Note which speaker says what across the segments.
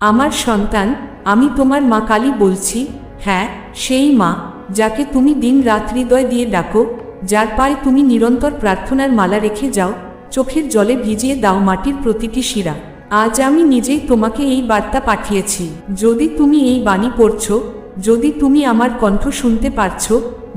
Speaker 1: আমার সন্তান, আমি তোমার মা কালী বলছি হ্যাঁ সেই মা, যাকে তুমি দিন রাত হৃদয় দিয়ে ডাকো, যার পায়ে তুমি নিরন্তর প্রার্থনার মালা রেখে যাও, চোখের জলে ভিজিয়ে দাও মাটির প্রতিটি শিরা। আজ আমি নিজেই তোমাকে এই বার্তা পাঠিয়েছি, যদি তুমি এই বাণী পড়ছো, যদি তুমি আমার কণ্ঠ শুনতে পারছ,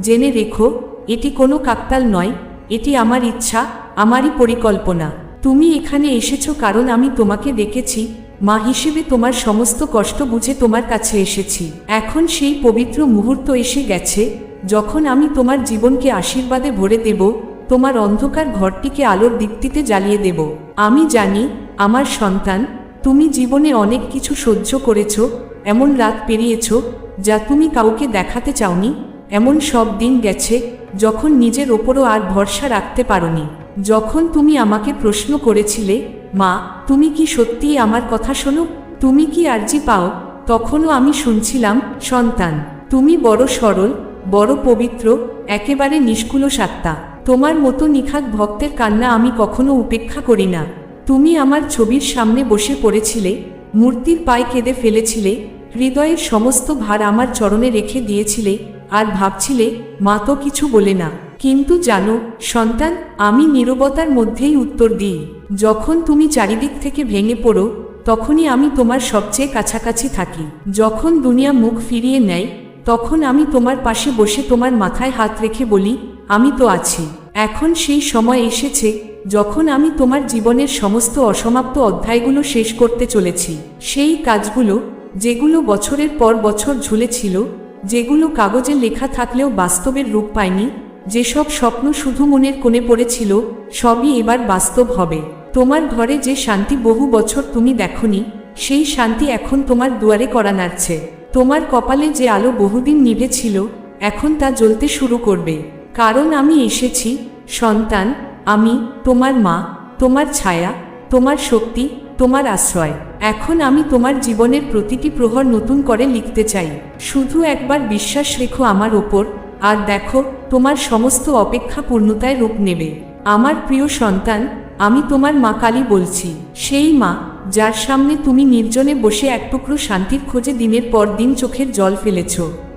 Speaker 1: জেনে রেখো, এটি কোনো কাকতাল নয়, এটি আমার ইচ্ছা, আমারই পরিকল্পনা। তুমি এখানে এসেছ কারণ আমি তোমাকে ডেকেছি মা হিসেবে তোমার সমস্ত কষ্ট বুঝে তোমার কাছে এসেছি। এখন সেই পবিত্র মুহূর্ত এসে গেছে, যখন আমি তোমার জীবনকে আশীর্বাদে ভরে দেব, তোমার অন্ধকার ঘরটিকে আলোর দিকটিতে জ্বালিয়ে দেব। আমি জানি, আমার সন্তান, তুমি জীবনে অনেক কিছু সহ্য করেছ, এমন রাত পেরিয়েছ, যা তুমি কাউকে দেখাতে চাওনি, এমন সব দিন গেছে, যখন নিজের ওপরও আর ভরসা রাখতে পারোনি। যখন তুমি আমাকে প্রশ্ন করেছিলে মা, তুমি কি সত্যিই আমার কথা শোনো? তুমি কি আর্জি পাও? তখনও আমি শুনছিলাম, সন্তান, তুমি বড় সরল, বড় পবিত্র, একেবারে নিষ্কুল আত্মা তোমার মতো নিখাত ভক্তের কান্না আমি কখনো উপেক্ষা করি না। তুমি আমার ছবির সামনে বসে পড়েছিলে, মূর্তির পায়ে কেঁদে ফেলেছিলে, হৃদয়ের সমস্ত ভার আমার চরণে রেখে দিয়েছিলে, আর ভাবছিলে, মা তো কিছু বলে না। কিন্তু জানো, সন্তান, আমি নীরবতার মধ্যেই উত্তর দিই। যখন তুমি চারিদিক থেকে ভেঙে পড়ো, তখনই আমি তোমার সবচেয়ে কাছাকাছি থাকি। যখন দুনিয়া মুখ ফিরিয়ে নেয়, তখন আমি তোমার পাশে বসে তোমার মাথায় হাত রেখে বলি, আমি তো আছি। এখন সেই সময় এসেছে, যখন আমি তোমার জীবনের সমস্ত অসমাপ্ত অধ্যায়গুলো শেষ করতে চলেছি। সেই কাজগুলো, যেগুলো বছরের পর বছর ঝুলেছিল, যেগুলো কাগজে লেখা থাকলেও বাস্তবের রূপ পায়নি যেসব স্বপ্ন শুধু মনের কোণে পড়েছিল, সবই এবার বাস্তব হবে। তোমার ঘরে যে শান্তি বহু বছর তুমি দেখনি, সেই শান্তি এখন তোমার দুয়ারে করা নাড়ছে তোমার কপালে যে আলো বহুদিন নিভে ছিল এখন তা জ্বলতে শুরু করবে। কারণ আমি এসেছি, সন্তান, আমি, তোমার মা, তোমার ছায়া, তোমার শক্তি, তোমার আশ্রয়। এখন আমি তোমার জীবনের প্রতিটি প্রহর নতুন করে লিখতে চাই। শুধু একবার বিশ্বাস রেখো আমার ওপর আর দেখো, তোমার সমস্ত অপেক্ষা পূর্ণতায় রূপ নেবে। আমার প্রিয় সন্তান, আমি তোমার মা কালী বলছি, সেই মা, যার সামনে তুমি নির্জনে বসে এক টুকরো শান্তির খোঁজে দিনের পর দিন চোখের জল ফেলেছ।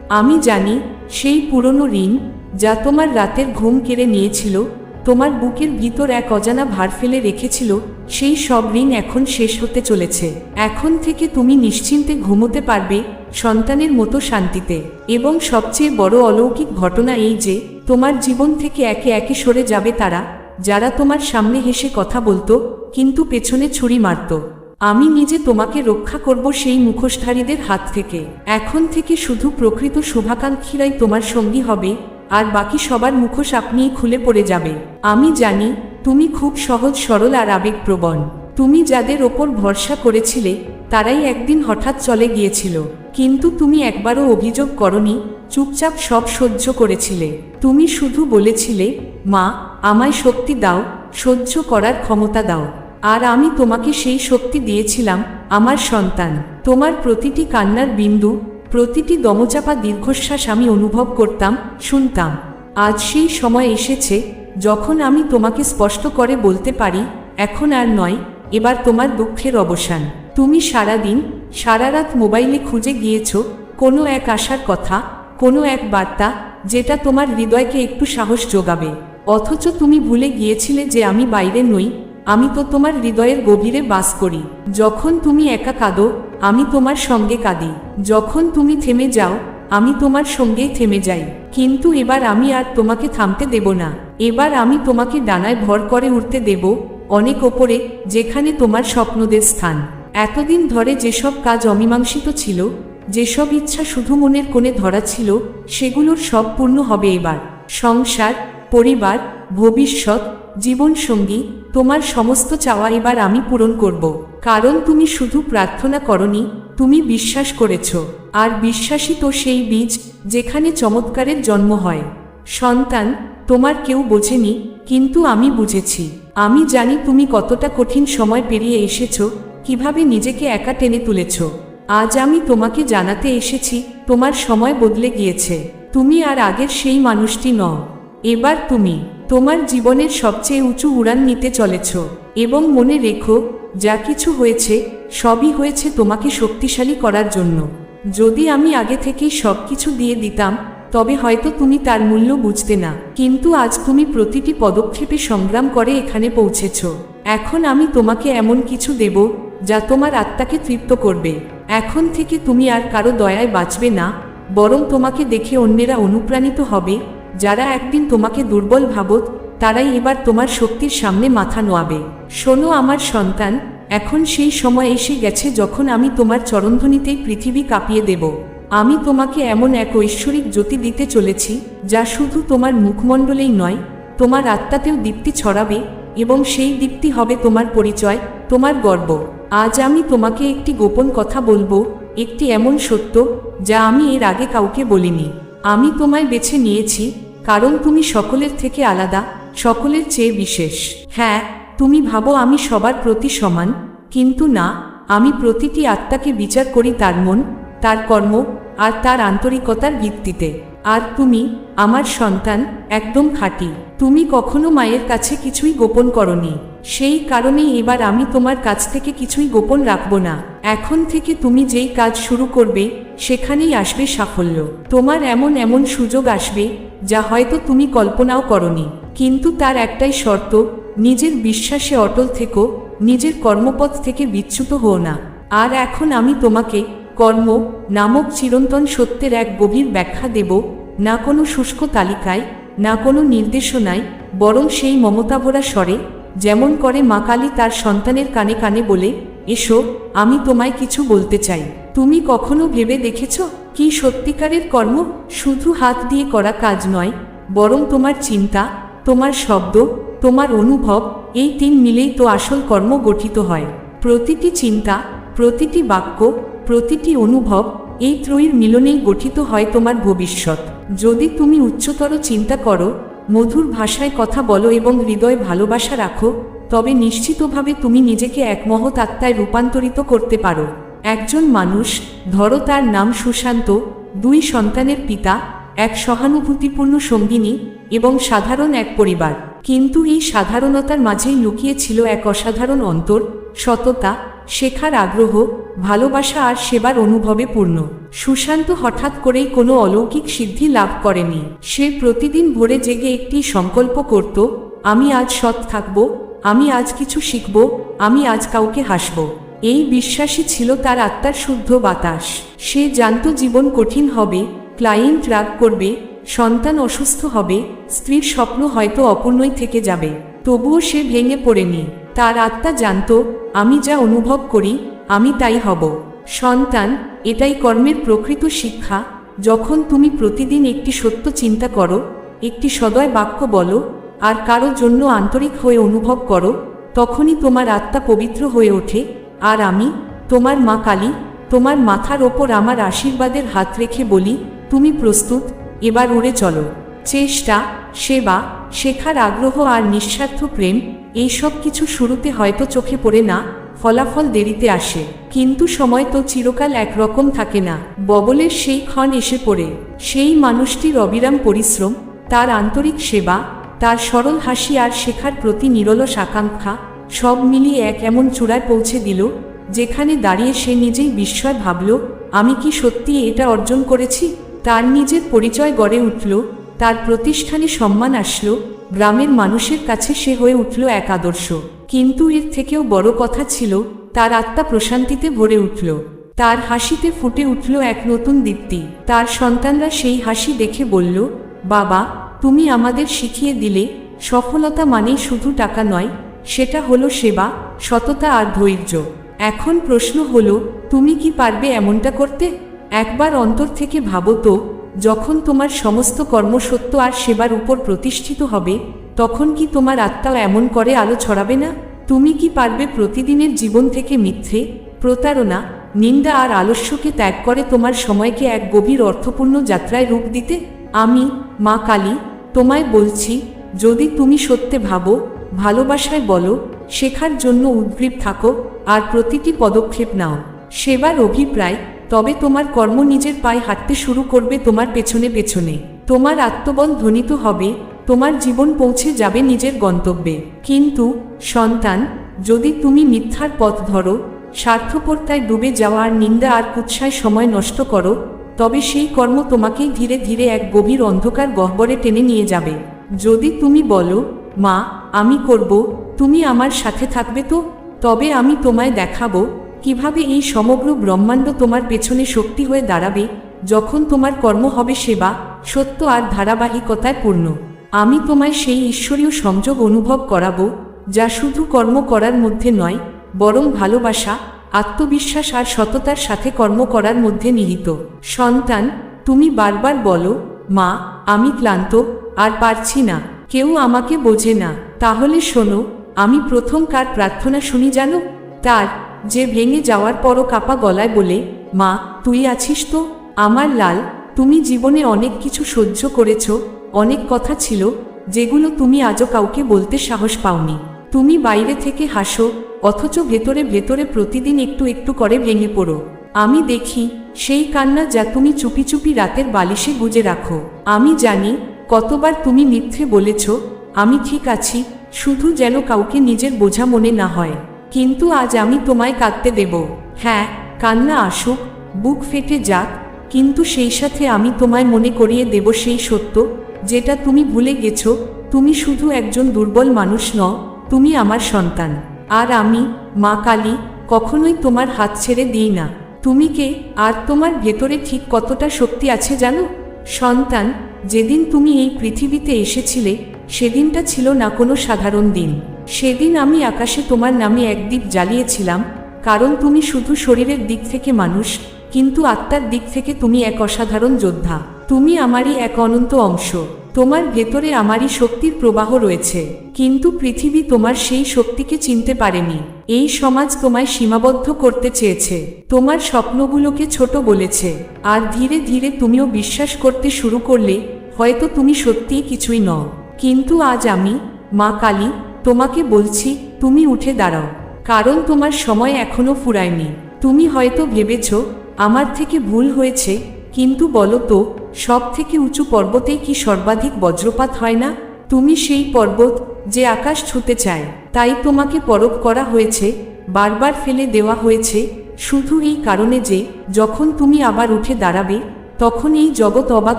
Speaker 1: আমি জানি, সেই পুরনো ঋণ, যা তোমার রাতের ঘুম কেড়ে নিয়েছিল, তোমার বুকের ভিতর এক অজানা ভার ফেলে রেখেছিল, সেই সব ঋণ এখন শেষ হতে চলেছে। এখন থেকে তুমি নিশ্চিন্তে ঘুমোতে পারবে সন্তানের মতো শান্তিতে। এবং সবচেয়ে বড় অলৌকিক ঘটনা এই যে, তোমার জীবন থেকে একে একে সরে যাবে তারা, যারা তোমার সামনে হেসে কথা বলতো, কিন্তু পেছনে ছুরি মারত। আমি নিজে তোমাকে রক্ষা করব সেই মুখোশধারীদের হাত থেকে। এখন থেকে শুধু প্রকৃত শুভাকাঙ্ক্ষীরাই তোমার সঙ্গী হবে, আর বাকি সবার মুখোশ আপনিই খুলে পড়ে যাবে। আমি জানি, তুমি খুব সহজ, সরল আর আবেগপ্রবণ। তুমি যাদের ওপর ভরসা করেছিলে, তারাই একদিন হঠাৎ চলে গিয়েছিল। কিন্তু তুমি একবারও অভিযোগ করনি, চুপচাপ সব সহ্য করেছিলে। তুমি শুধু বলেছিলে, মা, আমায় শক্তি দাও, সহ্য করার ক্ষমতা দাও। আর আমি তোমাকে সেই শক্তি দিয়েছিলাম, আমার সন্তান। তোমার প্রতিটি কান্নার বিন্দু, প্রতিটি দমচাপা দীর্ঘশ্বাস আমি অনুভব করতাম, শুনতাম। আজ সেই সময় এসেছে, যখন আমি তোমাকে স্পষ্ট করে বলতে পারি, এখন আর নয় এবার তোমার দুঃখের অবসান। তুমি সারাদিন সারা রাত মোবাইলে খুঁজে গিয়েছ, কোনো এক আশার কথা, কোনো এক বার্তা, যেটা তোমার হৃদয়কে একটু সাহস যোগাবে। অথচ তুমি ভুলে গিয়েছিলে যে আমি বাইরে নই, আমি তো তোমার হৃদয়ের গভীরে বাস করি। যখন তুমি একা কাঁদো, আমি তোমার সঙ্গে কাঁদি। যখন তুমি থেমে যাও, আমি তোমার সঙ্গেই থেমে যাই। কিন্তু এবার আমি আর তোমাকে থামতে দেব না। এবার আমি তোমাকে ডানায় ভর করে উঠতে দেব অনেক ওপরে, যেখানে তোমার স্বপ্নদের স্থান। এতদিন ধরে যেসব কাজ অমীমাংসিত ছিল, যেসব ইচ্ছা শুধু মনের কোণে ধরা ছিল, সেগুলোর সব পূর্ণ হবে এবার। সংসার, পরিবার, ভবিষ্যৎ, জীবনসঙ্গী, তোমার সমস্ত চাওয়া এবার আমি পূরণ করব। কারণ তুমি শুধু প্রার্থনা করনি, তুমি বিশ্বাস করেছ। আর বিশ্বাসই তো সেই বীজ, যেখানে চমৎকারের জন্ম হয়। সন্তান তোমার কেউ বোঝেনি, কিন্তু আমি বুঝেছি। আমি জানি তুমি কতটা কঠিন সময় পেরিয়ে এসেছ, কীভাবে নিজেকে একা টেনে তুলেছ। আজ আমি তোমাকে জানাতে এসেছি, তোমার সময় বদলে গিয়েছে। তুমি আর আগের সেই মানুষটি নও। এবার তুমি, তোমার জীবনের সবচেয়ে উঁচু উড়ান নিতে চলেছ। এবং মনে রেখো, যা কিছু হয়েছে, সবই হয়েছে তোমাকে শক্তিশালী করার জন্য। যদি আমি আগে থেকেই সব কিছু দিয়ে দিতাম তবে হয়তো তুমি তার মূল্য বুঝতে না। কিন্তু আজ তুমি প্রতিটি পদক্ষেপে সংগ্রাম করে এখানে পৌঁছেছ। এখন আমি তোমাকে এমন কিছু দেব, যা তোমার আত্মাকে তৃপ্ত করবে। এখন থেকে তুমি আর কারও দয়ায় বাঁচবে না, বরং তোমাকে দেখে অন্যেরা অনুপ্রাণিত হবে, যারা একদিন তোমাকে দুর্বল ভাবত, তারাই এবার তোমার শক্তির সামনে মাথা নোয়াবে। শোনো আমার সন্তান, এখন সেই সময় এসে গেছে যখন আমি তোমার চরণধ্বনিতেই পৃথিবী কাঁপিয়ে দেব। আমি তোমাকে এমন এক ঐশ্বরিক জ্যোতি দিতে চলেছি, যা শুধু তোমার মুখমণ্ডলেই নয়, তোমার আত্মাতেও দীপ্তি ছড়াবে এবং সেই দীপ্তি হবে তোমার পরিচয়, তোমার গর্ব। আজ আমি তোমাকে একটি গোপন কথা বলব, একটি এমন সত্য, যা আমি এর আগে কাউকে বলিনি। আমি তোমায় বেছে নিয়েছি, কারণ তুমি সকলের থেকে আলাদা, সকলের চেয়ে বিশেষ। হ্যাঁ তুমি ভাবো আমি সবার প্রতি সমান, কিন্তু না, আমি প্রতিটি আত্মাকে বিচার করি তার মন তার কর্ম আর তার আন্তরিকতার ভিত্তিতে। আর তুমি, আমার সন্তান, একদম খাঁটি। তুমি কখনো মায়ের কাছে কিছুই গোপন করনি। সেই কারণেই এবার আমি তোমার কাছ থেকে কিছুই গোপন রাখব না। এখন থেকে তুমি যেই কাজ শুরু করবে, সেখানেই আসবে সাফল্য। তোমার এমন এমন সুযোগ আসবে, যা হয়তো তুমি কল্পনাও করনি। কিন্তু তার একটাই শর্ত, নিজের বিশ্বাসে অটল থেকো, নিজের কর্মপথ থেকে বিচ্যুত হও না। আর এখন আমি তোমাকে কর্ম নামক চিরন্তন সত্যের এক গভীর ব্যাখ্যা দেব, না কোনো শুষ্ক তালিকায়, না কোনো নির্দেশনায়, বরং সেই মমতাভরা স্বরে, যেমন করে মা কালী তার সন্তানের কানে কানে বলে, এসো, আমি তোমায় কিছু বলতে চাই। তুমি কখনো ভেবে দেখেছ কি সত্যিকারের কর্ম শুধু হাত দিয়ে করা কাজ নয়, বরং তোমার চিন্তা, তোমার শব্দ, তোমার অনুভব, এই তিন মিলেই তো আসল কর্ম গঠিত হয়। প্রতিটি চিন্তা প্রতিটি বাক্য, প্রতিটি অনুভব এই ত্রয়ীর মিলনেই গঠিত হয় তোমার ভবিষ্যৎ। যদি তুমি উচ্চতর চিন্তা করো, মধুর ভাষায় কথা বলো এবং হৃদয় ভালোবাসা রাখো, তবে নিশ্চিতভাবে তুমি নিজেকে এক মহৎ আত্মায় রূপান্তরিত করতে পারো। একজন মানুষ, ধরো তার নাম সুশান্ত, দুই সন্তানের পিতা, এক সহানুভূতিপূর্ণ সঙ্গিনী এবং সাধারণ এক পরিবার। কিন্তু এই সাধারণতার মাঝেই লুকিয়ে ছিল এক অসাধারণ অন্তর, সততা শেখার আগ্রহ, ভালোবাসা আর সেবার অনুভবে পূর্ণ। সুশান্ত হঠাৎ করেই কোনো অলৌকিক সিদ্ধি লাভ করেনি। সে প্রতিদিন ভোরে জেগে একটি সংকল্প করত, আমি আজ সৎ থাকব, আমি আজ কিছু শিখব, আমি আজ কাউকে হাসব। এই বিশ্বাসই ছিল তার আত্মার শুদ্ধ বাতাস। সে জানত জীবন কঠিন হবে, ক্লায়েন্ট রাগ করবে, সন্তান অসুস্থ হবে, স্ত্রীর স্বপ্ন হয়তো অপূর্ণই থেকে যাবে। তবুও সে ভেঙে পড়েনি। তার আত্মা জানত, আমি যা অনুভব করি, আমি তাই হব। সন্তান, এটাই কর্মের প্রকৃত শিক্ষা। যখন তুমি প্রতিদিন একটি সত্য চিন্তা করো, একটি সদয় বাক্য বলো, আর কারও জন্য আন্তরিক হয়ে অনুভব করো, তখনই তোমার আত্মা পবিত্র হয়ে ওঠে, আর আমি, তোমার মা কালী, তোমার মাথার ওপর আমার আশীর্বাদের হাত রেখে বলি, তুমি প্রস্তুত, এবার উড়ে চলো। চেষ্টা, সেবা, শেখার আগ্রহ আর নিঃস্বার্থ প্রেম এইসব কিছু শুরুতে হয়তো চোখে পড়ে না, ফলাফল দেরিতে আসে। কিন্তু সময় তো চিরকাল একরকম থাকে না। ববলের সেই ক্ষণ এসে পড়ে। সেই মানুষটির অবিরাম পরিশ্রম, তার আন্তরিক সেবা, তার সরল হাসি আর শেখার প্রতি নিরলস আকাঙ্ক্ষা, সব মিলিয়ে এক এমন চূড়ায় পৌঁছে দিল, যেখানে দাঁড়িয়ে সে নিজেই বিস্ময় ভাবল, আমি কি সত্যি এটা অর্জন করেছি? তার নিজের পরিচয় গড়ে উঠল, তার প্রতিষ্ঠানে সম্মান আসলো গ্রামের মানুষের কাছে সে হয়ে উঠল এক আদর্শ। কিন্তু এর থেকেও বড় কথা ছিল, তার আত্মা প্রশান্তিতে ভরে উঠল। তার হাসিতে ফুটে উঠল এক নতুন দীপ্তি। তার সন্তানরা সেই হাসি দেখে বলল, বাবা, তুমি আমাদের শিখিয়ে দিলে, সফলতা মানেই শুধু টাকা নয়, সেটা হলো সেবা, সততা আর ধৈর্য। এখন প্রশ্ন হলো, তুমি কি পারবে এমনটা করতে? একবার অন্তর থেকে ভাবো তো যখন তোমার সমস্ত কর্মসত্য আর সেবার উপর প্রতিষ্ঠিত হবে, তখন কি তোমার আত্মাও এমন করে আলো ছড়াবে না? তুমি কি পারবে প্রতিদিনের জীবন থেকে মিথ্যে, প্রতারণা, নিন্দা আর আলস্যকে ত্যাগ করে তোমার সময়কে এক গভীর অর্থপূর্ণ যাত্রায় রূপ দিতে? আমি, মা কালী, তোমায় বলছি, যদি তুমি সত্যে ভাবো, ভালোবাসায় বলো, শেখার জন্য উদ্গ্রীব থাকো, আর প্রতিটি পদক্ষেপ নাও। সেবার অভিপ্রায় তবে তোমার কর্ম নিজের পায়ে হাঁটতে শুরু করবে তোমার পেছনে পেছনে। তোমার আত্মবল ধ্বনিত হবে, তোমার জীবন পৌঁছে যাবে নিজের গন্তব্যে। কিন্তু, সন্তান, যদি তুমি মিথ্যার পথ ধরো, স্বার্থপরতায় ডুবে যাওয়া আর নিন্দা আর কুৎসায় সময় নষ্ট করো, তবে সেই কর্ম তোমাকেই ধীরে ধীরে এক গভীর অন্ধকার গহ্বরে টেনে নিয়ে যাবে। যদি তুমি বলো, মা, আমি করব, তুমি আমার সাথে থাকবে তো, তবে আমি তোমায় দেখাবো কীভাবে এই সমগ্র ব্রহ্মাণ্ড তোমার পেছনে শক্তি হয়ে দাঁড়াবে, যখন তোমার কর্ম হবে সেবা, সত্য আর ধারাবাহিকতায় পূর্ণ। আমি তোমায় সেই ঈশ্বরীয় সংযোগ অনুভব করাবো, যা শুধু কর্ম করার মধ্যে নয়, বরং ভালোবাসা, আত্মবিশ্বাস আর সততার সাথে কর্ম করার মধ্যে নিহিত। সন্তান, তুমি বারবার বলো, মা, আমি ক্লান্ত, আর পারছি না, কেউ আমাকে বোঝে না। তাহলে শোনো, আমি প্রথম কার প্রার্থনা শুনি জানো? তার যে ভেঙে যাওয়ার পরও কাপা গলায় বলে, মা, তুই আছিস তো? আমার লাল, তুমি জীবনে অনেক কিছু সহ্য করেছ, অনেক কথা ছিল, যেগুলো তুমি আজও কাউকে বলতে সাহস পাওনি। তুমি বাইরে থেকে হাসো, অথচ ভেতরে ভেতরে প্রতিদিন একটু একটু করে ভেঙে পড়ো। আমি দেখি, সেই কান্না যা তুমি চুপি চুপি রাতের বালিশে গুজে রাখো। আমি জানি, কতবার তুমি মিথ্যে বলেছ, আমি ঠিক আছি, শুধু যেন কাউকে নিজের বোঝা মনে না হয়। কিন্তু আজ আমি তোমায় কাঁদতে দেব। হ্যাঁ কান্না আসুক, বুক ফেটে যাক, কিন্তু সেই সাথে আমি তোমায় মনে করিয়ে দেব সেই সত্য, যেটা তুমি ভুলে গেছো, তুমি শুধু একজন দুর্বল মানুষ নও, তুমি আমার সন্তান। আর আমি, মা কালী, কখনোই তোমার হাত ছেড়ে দিই না। তুমি কে, আর তোমার ভেতরে ঠিক কতটা শক্তি আছে জানো? সন্তান, যেদিন তুমি এই পৃথিবীতে এসেছিলে, সেদিনটা ছিল না কোনো সাধারণ দিন। সেদিন আমি আকাশে তোমার নামে এক দ্বীপ জ্বালিয়েছিলাম, কারণ তুমি শুধু শরীরের দিক থেকে মানুষ, কিন্তু আত্মার দিক থেকে তুমি এক অসাধারণ যোদ্ধা। তুমি আমারই এক অনন্ত অংশ। তোমার ভেতরে আমারই শক্তির প্রবাহ রয়েছে, কিন্তু পৃথিবী তোমার সেই শক্তিকে চিনতে পারেনি। এই সমাজ তোমায় সীমাবদ্ধ করতে চেয়েছে। তোমার স্বপ্নগুলোকে ছোট বলেছে। আর ধীরে ধীরে তুমিও বিশ্বাস করতে শুরু করলে, হয়তো তুমি সত্যিই কিছুই নও। কিন্তু আজ আমি, মা কালী তোমাকে বলছি, তুমি উঠে দাঁড়াও। কারণ তোমার সময় এখনও ফুরায়নি। তুমি হয়তো ভেবেছ, আমার থেকে ভুল হয়েছে, কিন্তু বলো তো সব থেকে উঁচু পর্বতেই কি সর্বাধিক বজ্রপাত হয় না? তুমি সেই পর্বত যে আকাশ ছুতে চায়। তাই তোমাকে পরখ করা হয়েছে, বারবার ফেলে দেওয়া হয়েছে, শুধু এই কারণে যে, যখন তুমি আবার উঠে দাঁড়াবে, তখন এই জগৎ অবাক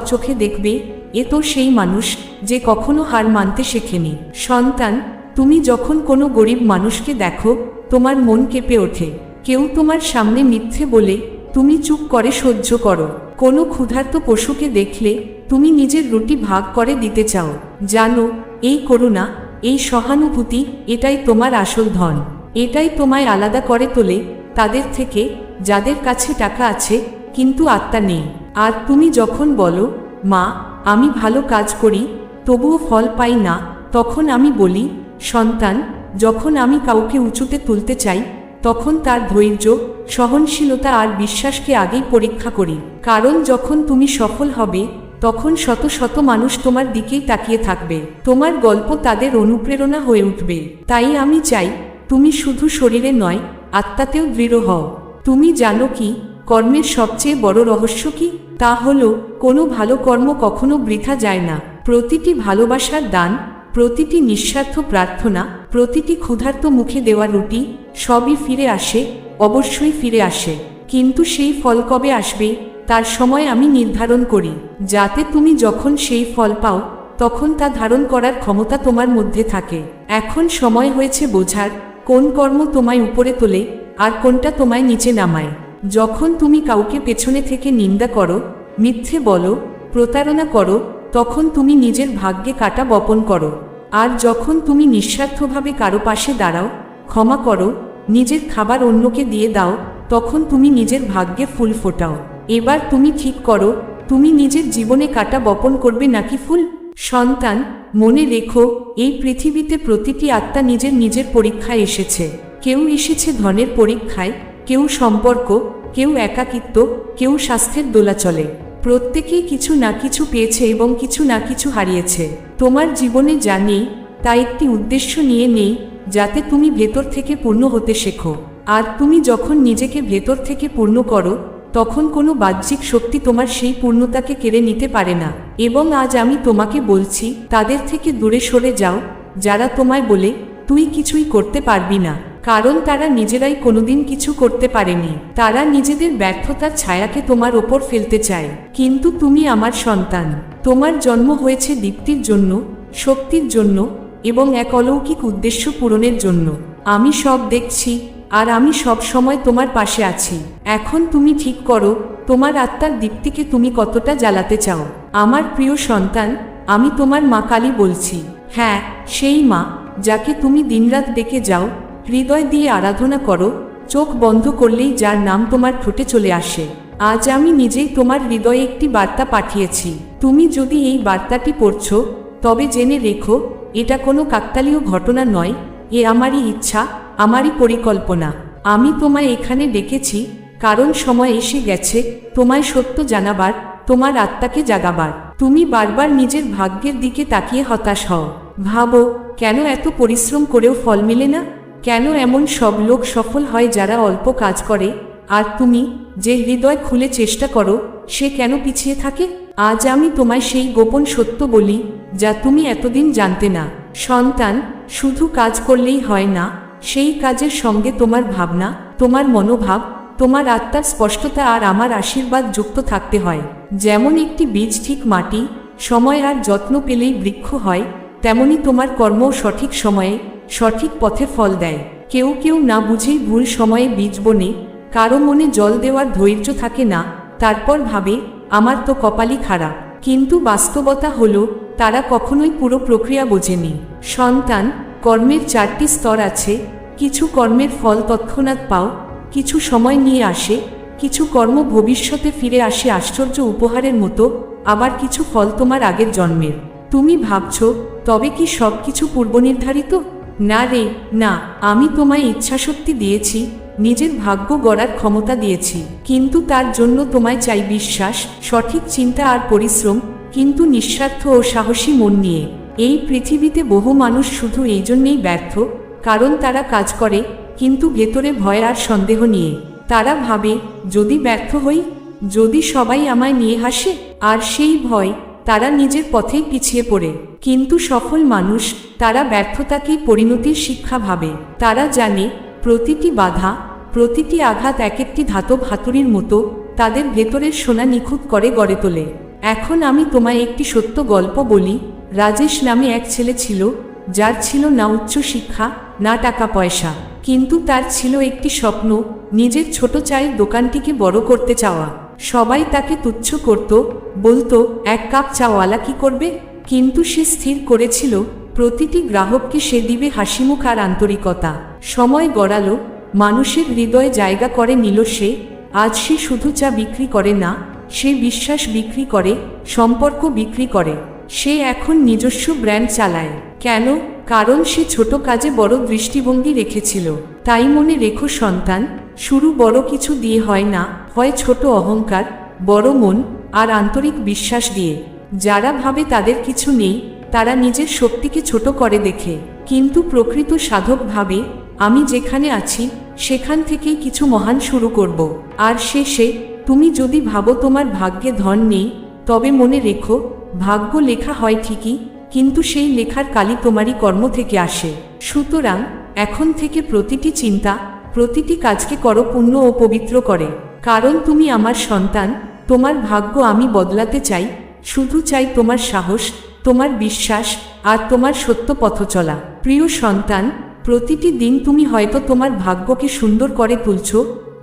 Speaker 1: চোখে দেখবে, এ তো সেই মানুষ যে কখনো হার মানতে শেখেনি। সন্তান তুমি যখন কোনো গরিব মানুষকে দেখো, তোমার মন কেঁপে ওঠে। কেউ তোমার সামনে মিথ্যে বলে, তুমি চুপ করে, সহ্য করো। কোনো ক্ষুধার্ত পশুকে দেখলে, তুমি নিজের রুটি ভাগ করে দিতে চাও। জানো, এই করুণা, এই সহানুভূতি, এটাই তোমার আসল ধন। এটাই তোমায় আলাদা করে তোলে, তাদের থেকে, যাদের কাছে টাকা আছে, কিন্তু আত্মা নেই। আর তুমি যখন বলো, মা, আমি ভালো কাজ করি, তবুও ফল পাই না, তখন আমি বলি সন্তান, যখন আমি কাউকে উঁচুতে তুলতে চাই, তখন তার ধৈর্য, সহনশীলতা আর বিশ্বাসকে আগেই পরীক্ষা করি। কারণ যখন তুমি সফল হবে, তখন শত শত মানুষ তোমার দিকেই তাকিয়ে থাকবে। তোমার গল্প তাদের অনুপ্রেরণা হয়ে উঠবে। তাই আমি চাই, তুমি শুধু শরীরে নয়, আত্মাতেও দৃঢ় হও। তুমি জানো কি, কর্মের সবচেয়ে বড় রহস্য কি? তা হলো, কোনো ভালো কর্ম কখনো বৃথা যায় না। প্রতিটি ভালোবাসার দান প্রতিটি নিঃস্বার্থ প্রার্থনা, প্রতিটি ক্ষুধার্ত মুখে দেওয়া রুটি, সবই ফিরে আসে, অবশ্যই ফিরে আসে। কিন্তু সেই ফল কবে আসবে, তার সময় আমি নির্ধারণ করি। যাতে তুমি যখন সেই ফল পাও, তখন তা ধারণ করার ক্ষমতা তোমার মধ্যে থাকে। এখন সময় হয়েছে বোঝার, কোন কর্ম তোমায় উপরে তোলে, আর কোনটা তোমায় নিচে নামায়। যখন তুমি কাউকে পেছনে থেকে নিন্দা করো, মিথ্যে বলো, প্রতারণা করো, তখন তুমি নিজের ভাগ্যে কাটা বপন করো। আর যখন তুমি নিঃস্বার্থভাবে কারও পাশে দাঁড়াও, ক্ষমা করো, নিজের খাবার অন্যকে দিয়ে দাও, তখন তুমি নিজের ভাগ্যে ফুল ফোটাও। এবার তুমি ঠিক করো, তুমি নিজের জীবনে কাটা বপন করবে নাকি ফুল? সন্তান, মনে রেখো, এই পৃথিবীতে প্রতিটি আত্মা নিজের নিজের পরীক্ষায় এসেছে। কেউ এসেছে ধনের পরীক্ষায়, কেউ সম্পর্ক, কেউ একাকিত্ব, কেউ স্বাস্থ্যের দোলাচলে। প্রত্যেকেই কিছু না কিছু পেয়েছে এবং কিছু না কিছু হারিয়েছে। তোমার জীবনে যা নেই, তা একটি উদ্দেশ্য নিয়ে নেই, যাতে তুমি ভেতর থেকে পূর্ণ হতে শেখো। আর তুমি যখন নিজেকে ভেতর থেকে পূর্ণ করো, তখন কোনো বাহ্যিক শক্তি তোমার সেই পূর্ণতাকে কেড়ে নিতে পারে না। এবং আজ আমি তোমাকে বলছি, তাদের থেকে দূরে সরে যাও, যারা তোমায় বলে, তুই কিছুই করতে পারবি না। কারণ তারা নিজেরাই কোনোদিন কিছু করতে পারেনি। তারা নিজেদের ব্যর্থতার ছায়াকে তোমার ওপর ফেলতে চায়। কিন্তু তুমি আমার সন্তান। তোমার জন্ম হয়েছে দীপ্তির জন্য, শক্তির জন্য এবং এক অলৌকিক উদ্দেশ্য পূরণের জন্য। আমি সব দেখছি, আর আমি সব সময় তোমার পাশে আছি। এখন তুমি ঠিক করো, তোমার আত্মার দীপ্তিকে তুমি কতটা জ্বালাতে চাও। আমার প্রিয় সন্তান, আমি তোমার মা কালী বলছি। হ্যাঁ সেই মা, যাকে তুমি দিনরাত ডেকে যাও হৃদয় দিয়ে আরাধনা করো, চোখ বন্ধ করলেই যার নাম তোমার ঠোঁটে চলে আসে। আজ আমি নিজেই তোমার হৃদয়ে একটি বার্তা পাঠিয়েছি। তুমি যদি এই বার্তাটি পড়ছ, তবে জেনে রেখো, এটা কোনো কাকতালীয় ঘটনা নয়, এ আমারই ইচ্ছা, আমারই পরিকল্পনা। আমি তোমায় এখানে ডেকেছি, কারণ সময় এসে গেছে, তোমায় সত্য জানাবার, তোমার আত্মাকে জাগাবার। তুমি বারবার নিজের ভাগ্যের দিকে তাকিয়ে হতাশ হও। ভাবো, কেন এত পরিশ্রম করেও ফল মেলে না? কেন এমন সব লোক সফল হয় যারা অল্প কাজ করে? আর তুমি, যে হৃদয় খুলে চেষ্টা করো, সে কেন পিছিয়ে থাকে? আজ আমি তোমায় সেই গোপন সত্য বলি, যা তুমি এতদিন জানতে না। সন্তান, শুধু কাজ করলেই হয় না, সেই কাজের সঙ্গে তোমার ভাবনা, তোমার মনোভাব, তোমার আত্মার স্পষ্টতা আর আমার আশীর্বাদ যুক্ত থাকতে হয়। যেমন একটি বীজ ঠিক মাটি, সময় আর যত্ন পেলেই বৃক্ষ হয়, তেমনি তোমার কর্ম সঠিক সময়ে সঠিক পথে ফল দেয়। কেউ কেউ না বুঝেই ভুল সময়ে বীজ বনে, কারও মনে জল দেওয়ার ধৈর্য থাকে না, তারপর ভাবে, আমার তো কপালই খারাপ। কিন্তু বাস্তবতা হলো, তারা কখনোই পুরো প্রক্রিয়া বোঝেনি। সন্তান, কর্মের চারটি স্তর আছে, কিছু কর্মের ফল তৎক্ষণাৎ পাও, কিছু সময় নিয়ে আসে, কিছু কর্ম ভবিষ্যতে ফিরে আসে আশ্চর্য উপহারের মতো, আবার কিছু ফল তোমার আগের জন্মের। তুমি ভাবছ, তবে কি সব কিছু পূর্বনির্ধারিত? না রে, না, আমি তোমায় ইচ্ছাশক্তি দিয়েছি, নিজের ভাগ্য গড়ার ক্ষমতা দিয়েছি, কিন্তু তার জন্য তোমায় চাই বিশ্বাস, সঠিক চিন্তা আর পরিশ্রম, কিন্তু নিঃস্বার্থ ও সাহসী মন নিয়ে। এই পৃথিবীতে বহু মানুষ শুধু এই জন্যেই ব্যর্থ, কারণ তারা কাজ করে, কিন্তু ভেতরে ভয় আর সন্দেহ নিয়ে। তারা ভাবে, যদি ব্যর্থ হই, যদি সবাই আমায় নিয়ে হাসে, আর সেই ভয় তারা নিজের পথেই পিছিয়ে পড়ে। কিন্তু সফল মানুষ তারা ব্যর্থতাকেই পরিণতির শিক্ষা ভাবে। তারা জানে, প্রতিটি বাধা, প্রতিটি আঘাত এক একটি ধাতব হাতুড়ির মতো তাদের ভেতরের সোনা নিখুঁত করে গড়ে তোলে। এখন আমি তোমায় একটি সত্য গল্প বলি। রাজেশ নামে এক ছেলে ছিল, যার ছিল না উচ্চ শিক্ষা, না টাকা পয়সা। কিন্তু তার ছিল একটি স্বপ্ন, নিজের ছোট চায়ের দোকানটিকে বড় করতে চাওয়া। সবাই তাকে তুচ্ছ করত, বলতো, এক কাপ চাওয়ালা কি করবে? কিন্তু সে স্থির করেছিল, প্রতিটি গ্রাহককে সে দিবে হাসিমুখ আর আন্তরিকতা। সময় গড়ালো, মানুষের হৃদয়ে জায়গা করে নিল সে, আজ সে শুধু চা বিক্রি করে না, সে বিশ্বাস বিক্রি করে, সম্পর্ক বিক্রি করে। সে এখন নিজস্ব ব্র্যান্ড চালায়। কেন? কারণ সে ছোট কাজে বড় দৃষ্টিভঙ্গি রেখেছিল। তাই মনে রেখো সন্তান, শুরু বড় কিছু দিয়ে হয় না, হয় ছোট অহংকার, বড় মন আর আন্তরিক বিশ্বাস দিয়ে। যারা ভাবে তাদের কিছু নেই, তারা নিজের শক্তিকে ছোট করে দেখে। কিন্তু প্রকৃত সাধক ভাবে, আমি যেখানে আছি, সেখান থেকেই কিছু মহান শুরু করব। আর শেষে, তুমি যদি ভাবো তোমার ভাগ্যে ধন নেই, তবে মনে রেখো, ভাগ্য লেখা হয় ঠিকই কিন্তু সেই লেখার কালি তোমারই কর্ম থেকে আসে। সুতরাং, এখন থেকে প্রতিটি চিন্তা, প্রতিটি কাজকে করো পূর্ণ ও পবিত্র করে। কারণ তুমি আমার সন্তান, তোমার ভাগ্য আমি বদলাতে চাই, শুধু চাই তোমার সাহস, তোমার বিশ্বাস, আর তোমার সত্য পথ চলা। প্রিয় সন্তান, প্রতিটি দিন তুমি হয়তো তোমার ভাগ্যকে সুন্দর করে তুলছ,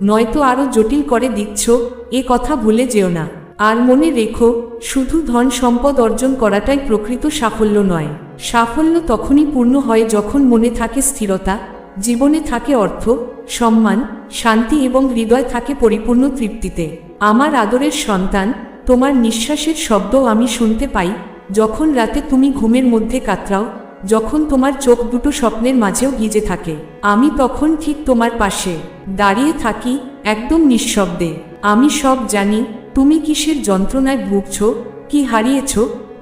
Speaker 1: নয়তো আরও জটিল করে দিচ্ছ, এ কথা ভুলে যেও না। আর মনে রেখো, শুধু ধন সম্পদ অর্জন করাটাই প্রকৃত সাফল্য নয়। সাফল্য তখনই পূর্ণ হয় যখন মনে থাকে স্থিরতা, জীবনে থাকে অর্থ, সম্মান, শান্তি এবং হৃদয় থাকে পরিপূর্ণ তৃপ্তিতে। আমার আদরের সন্তান, তোমার নিঃশ্বাসের শব্দ আমি শুনতে পাই, যখন রাতে তুমি ঘুমের মধ্যে কাতরাও, যখন তোমার চোখ দুটো স্বপ্নের মাঝেও ভিজে থাকে। আমি তখন ঠিক তোমার পাশে, দাঁড়িয়ে থাকি একদম নিঃশব্দে। আমি সব জানি তুমি কিসের যন্ত্রণায় ভুগছ? কি হারিয়েছ?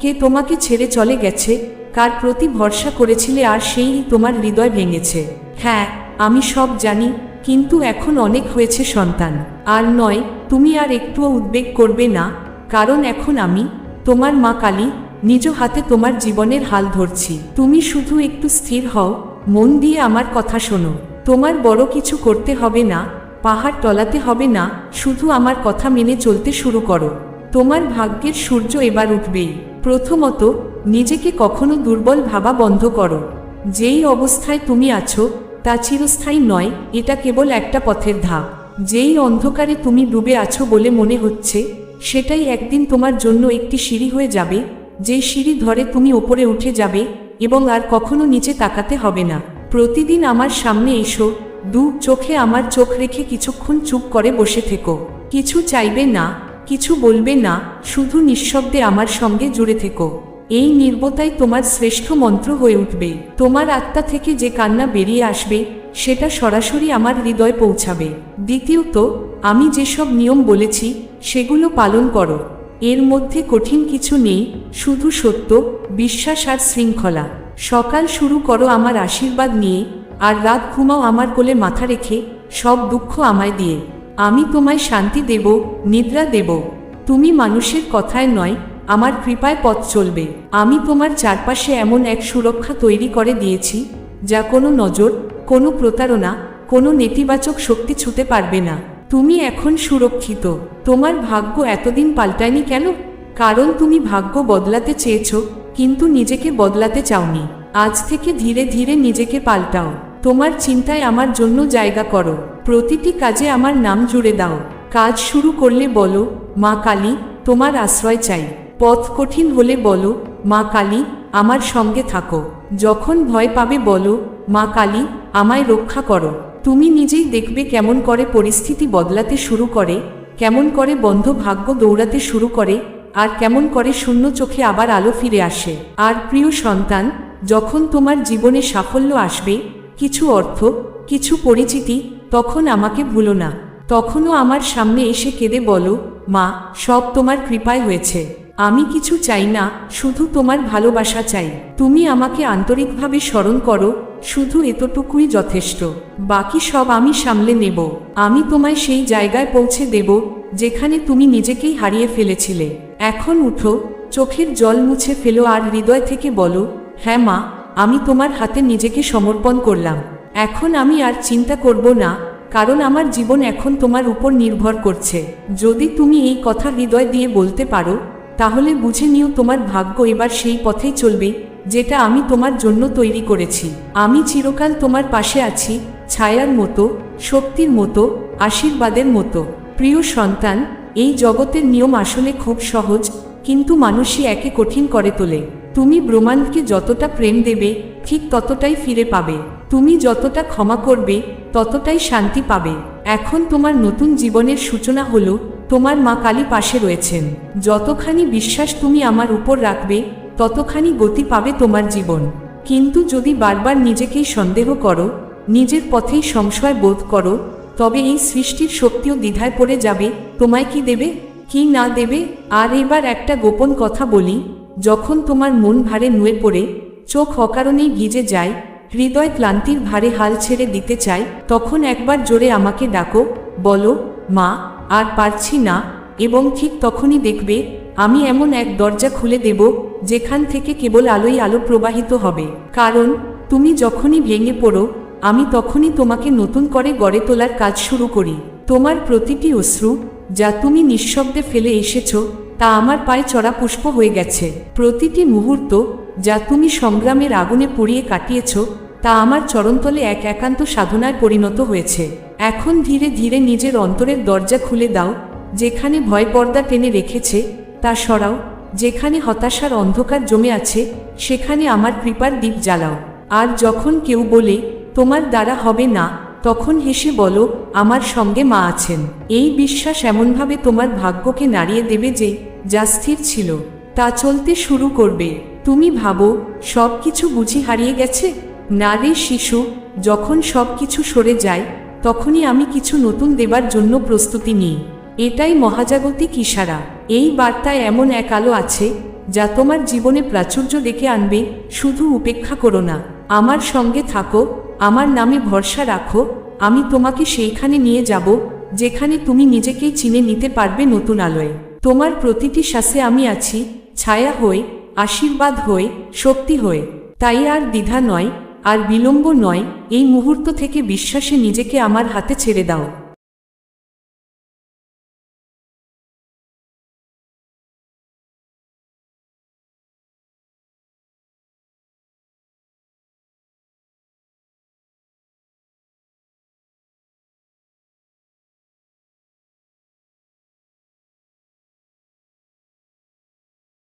Speaker 1: কে তোমাকে ছেড়ে চলে গেছে? কার প্রতি ভরসা করেছিলে আর সেই তোমার হৃদয় ভেঙেছে? হ্যাঁ আমি সব জানি, কিন্তু এখন অনেক হয়েছে সন্তান। আর নয়, তুমি আর একটুও উদ্বেগ করবে না, কারণ এখন আমি, তোমার মা কালী, নিজ হাতে তোমার জীবনের হাল ধরছি। তুমি শুধু একটু স্থির হও, মন দিয়ে আমার কথা শোনো। তোমার বড় কিছু করতে হবে না পাহাড় টলাতে হবে না, শুধু আমার কথা মেনে চলতে শুরু করো। তোমার ভাগ্যের সূর্য এবার উঠবেই। প্রথমত, নিজেকে কখনো দুর্বল ভাবা বন্ধ করো। যেই অবস্থায় তুমি আছো, তা চিরস্থায়ী নয়, এটা কেবল একটা পথের ধাপ। যেই অন্ধকারে তুমি ডুবে আছো বলে মনে হচ্ছে, সেটাই একদিন তোমার জন্য একটি সিঁড়ি হয়ে যাবে, যে সিঁড়ি ধরে তুমি ওপরে উঠে যাবে, এবং আর কখনো নিচে তাকাতে হবে না। প্রতিদিন আমার সামনে এসো দু চোখে আমার চোখ রেখে কিছুক্ষণ চুপ করে বসে থেকো। কিছু চাইবে না, কিছু বলবে না, শুধু নিঃশব্দে আমার সঙ্গে জুড়ে থেকো। এই নির্বতাই তোমার শ্রেষ্ঠ মন্ত্র হয়ে উঠবে। তোমার আত্মা থেকে যে কান্না বেরিয়ে আসবে, সেটা সরাসরি আমার হৃদয় পৌঁছাবে। দ্বিতীয়ত, আমি যেসব নিয়ম বলেছি, সেগুলো পালন করো। এর মধ্যে কঠিন কিছু নেই, শুধু সত্য, বিশ্বাস আর শৃঙ্খলা। সকাল শুরু করো আমার আশীর্বাদ নিয়ে আর রাত ঘুমাও আমার কোলে মাথা রেখে, সব দুঃখ আমায় দিয়ে। আমি তোমায় শান্তি দেব, নিদ্রা দেব। তুমি মানুষের কথায় নয়, আমার কৃপায় পথ চলবে। আমি তোমার চারপাশে এমন এক সুরক্ষা তৈরি করে দিয়েছি, যা কোনো নজর, কোনো প্রতারণা, কোনো নেতিবাচক শক্তি ছুতে পারবে না। তুমি এখন সুরক্ষিত। তোমার ভাগ্য এতদিন পাল্টায়নি কেন? কারণ তুমি ভাগ্য বদলাতে চেয়েছো, কিন্তু নিজেকে বদলাতে চাওনি। আজ থেকে ধীরে ধীরে নিজেকে পাল্টাও। তোমার চিন্তায় আমার জন্য জায়গা করো। প্রতিটি কাজে আমার নাম জুড়ে দাও। কাজ শুরু করলে বলো, মা কালী, তোমার আশ্রয় চাই। পথ কঠিন হলে বলো, মা কালী, আমার সঙ্গে থাকো। যখন ভয় পাবে বলো, মা কালী, আমায় রক্ষা করো। তুমি নিজেই দেখবে কেমন করে পরিস্থিতি বদলাতে শুরু করে, কেমন করে বন্ধ ভাগ্য দৌড়াতে শুরু করে, আর কেমন করে শূন্য চোখে আবার আলো ফিরে আসে। আর প্রিয় সন্তান, যখন তোমার জীবনে সাফল্য আসবে কিছু অর্থ, কিছু পরিচিতি, তখন আমাকে ভুলো না। তখনও আমার সামনে এসে কেঁদে বলো, মা, সব তোমার কৃপায় হয়েছে। আমি কিছু চাই না, শুধু তোমার ভালোবাসা চাই। তুমি আমাকে আন্তরিকভাবে স্মরণ করো, শুধু এতটুকুই যথেষ্ট। বাকি সব আমি সামলে নেব। আমি তোমায় সেই জায়গায় পৌঁছে দেব, যেখানে তুমি নিজেকেই হারিয়ে ফেলেছিলে। এখন উঠো, চোখের জল মুছে ফেলো আর হৃদয় থেকে বলো হ্যাঁ মা আমি তোমার হাতে নিজেকে সমর্পণ করলাম। এখন আমি আর চিন্তা করব না, কারণ আমার জীবন এখন তোমার উপর নির্ভর করছে। যদি তুমি এই কথা হৃদয় দিয়ে বলতে পারো, তাহলে বুঝে নিও তোমার ভাগ্য এবার সেই পথেই চলবে, যেটা আমি তোমার জন্য তৈরি করেছি। আমি চিরকাল তোমার পাশে আছি, ছায়ার মতো, শক্তির মতো, আশীর্বাদের মতো। প্রিয় সন্তান, এই জগতের নিয়ম আসলে খুব সহজ, কিন্তু মানুষই একে কঠিন করে তোলে। তুমি ব্রহ্মাণ্ডকে যতটা প্রেম দেবে, ঠিক ততটাই ফিরে পাবে। তুমি যতটা ক্ষমা করবে, ততটাই শান্তি পাবে। এখন তোমার নতুন জীবনের সূচনা হলো, তোমার মা কালী পাশে রয়েছেন। যতখানি বিশ্বাস তুমি আমার উপর রাখবে, ততখানি গতি পাবে তোমার জীবন। কিন্তু যদি বারবার নিজেকেই সন্দেহ করো, নিজের পথেই সংশয় বোধ করো, তবে এই সৃষ্টির শক্তিও দ্বিধায় পড়ে যাবে। তোমায় কি দেবে? কি না দেবে? আর এবার একটা গোপন কথা বলি যখন তোমার মন ভারে নুয়ে পড়ে, চোখ অকারণেই ভিজে যায়, হৃদয় ক্লান্তির ভারে হাল ছেড়ে দিতে চায়, তখন একবার জোরে আমাকে ডাকো, বলো, মা, আর পারছি না, এবং ঠিক তখনই দেখবে, আমি এমন এক দরজা খুলে দেব, যেখান থেকে কেবল আলোই আলো প্রবাহিত হবে। কারণ, তুমি যখনই ভেঙে পড়ো, আমি তখনই তোমাকে নতুন করে গড়ে তোলার কাজ শুরু করি। তোমার প্রতিটি অশ্রু, যা তুমি নিঃশব্দে ফেলে এসেছ তা আমার পায়ে চড়া পুষ্প হয়ে গেছে। প্রতিটি মুহূর্ত যা তুমি সংগ্রামের আগুনে পুড়িয়ে কাটিয়েছ, তা আমার চরণতলে এক একান্ত সাধনায় পরিণত হয়েছে। এখন ধীরে ধীরে নিজের অন্তরের দরজা খুলে দাও, যেখানে ভয় পর্দা টেনে রেখেছে, তা সরাও। যেখানে হতাশার অন্ধকার জমে আছে, সেখানে আমার কৃপার দ্বীপ জ্বালাও। আর যখন কেউ বলে, তোমার দ্বারা হবে না তখন হেসে বলো, আমার সঙ্গে মা আছেন। এই বিশ্বাস এমনভাবে তোমার ভাগ্যকে নাড়িয়ে দেবে যে, যা স্থির ছিল, তা চলতে শুরু করবে। তুমি ভাবো সব কিছু বুঝি হারিয়ে গেছে? নারী শিশু, যখন সব কিছু সরে যায়, তখনই আমি কিছু নতুন দেবার জন্য প্রস্তুতি নিই। এটাই মহাজাগতিক ইশারা। এই বার্তায় এমন এক আলো আছে, যা তোমার জীবনে প্রাচুর্য ডেকে আনবে, শুধু উপেক্ষা করো না। আমার সঙ্গে থাকো আমার নামে ভরসা রাখো, আমি তোমাকে সেইখানে নিয়ে যাব, যেখানে তুমি নিজেকেই চিনে নিতে পারবে নতুন আলোয়। তোমার প্রতিটি শ্বাসে আমি আছি, ছায়া হয়ে আশীর্বাদ হয়ে শক্তি হয়ে তাই আর দ্বিধা নয়, আর বিলম্ব নয়, এই মুহূর্ত থেকে বিশ্বাসে নিজেকে আমার হাতে ছেড়ে দাও।